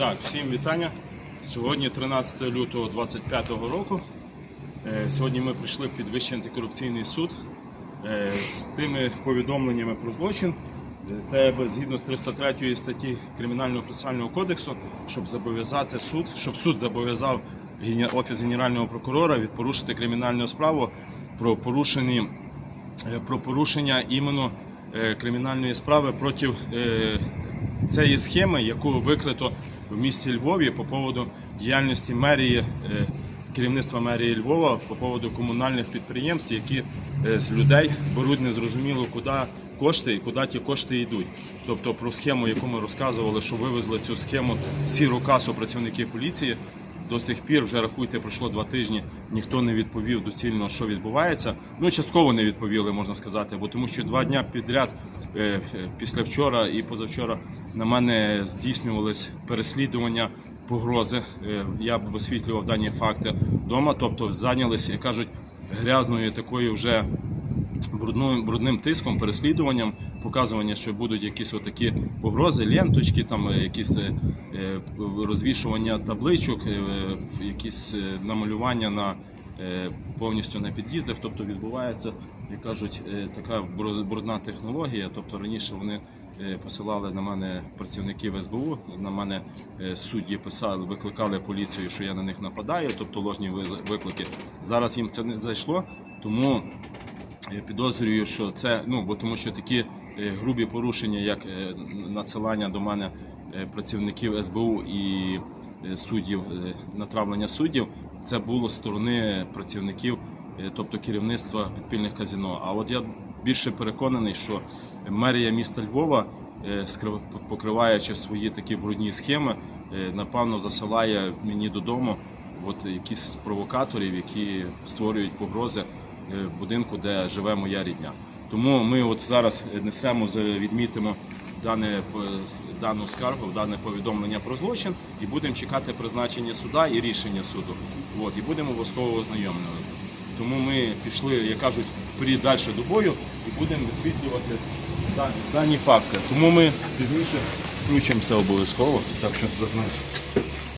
Так, всім вітання. Сьогодні 13 лютого 2025 року. Е, Сьогодні ми прийшли в Підвищений антикорупційний суд е, з тими повідомленнями про злочин, е, де згідно з 303 статті Кримінального процесуального кодексу, щоб зобов'язати суд, щоб суд зобов'язав Офіс Генерального прокурора відпорушити кримінальну справу про порушені е, про порушення іменно кримінальної справи проти цієї схеми, яку викрито в місті Львові по поводу діяльності мерії, е, керівництва мерії Львова по поводу комунальних підприємств, які е, з людей беруть незрозуміло куди кошти і куди ті кошти йдуть. Тобто про схему, яку ми розказували, що вивезли цю схему сіру касу працівники поліції. До сих пір вже рахуйте, пройшло два тижні. Ніхто не відповів доцільно, що відбувається. Ну частково не відповіли, можна сказати, бо тому що два дня підряд, після вчора і позавчора, на мене здійснювались переслідування, погрози. Е, Я б висвітлював дані факти вдома, тобто зайнялися, як кажуть, грязною такою вже брудним, тиском, переслідуванням, показування, що будуть якісь отакі погрози, ленточки, там е, якісь е, е, розвішування табличок, е, якісь е, намалювання на е, повністю на під'їздах. Тобто відбувається, як кажуть, е, така брудна технологія. Тобто раніше вони. е, Посилали на мене працівників СБУ, на мене е, судді писали, викликали поліцію, що я на них нападаю, тобто ложні виклики. Зараз їм це не зайшло, тому підозрюю, що це ну бо тому, що такі грубі порушення, як надсилання до мене працівників СБУ і суддів, натравлення суддів, це було сторони працівників, тобто керівництва підпільних казино. А от я більше переконаний, що мерія міста Львова, е, покриваючи свої такі брудні схеми, е, напевно засилає мені додому от якісь провокаторів, які створюють погрози е, будинку, де живе моя рідня. Тому ми от зараз несемо, відмітимо дане дану скаргу, дане повідомлення про злочин і будемо чекати призначення суда і рішення суду. От, і будемо обов'язково ознайомлювати. Тому ми пішли, як кажуть, вперед далі до бою і будемо висвітлювати дані, дані факти. Тому ми пізніше включимося обов'язково, так що зазначте.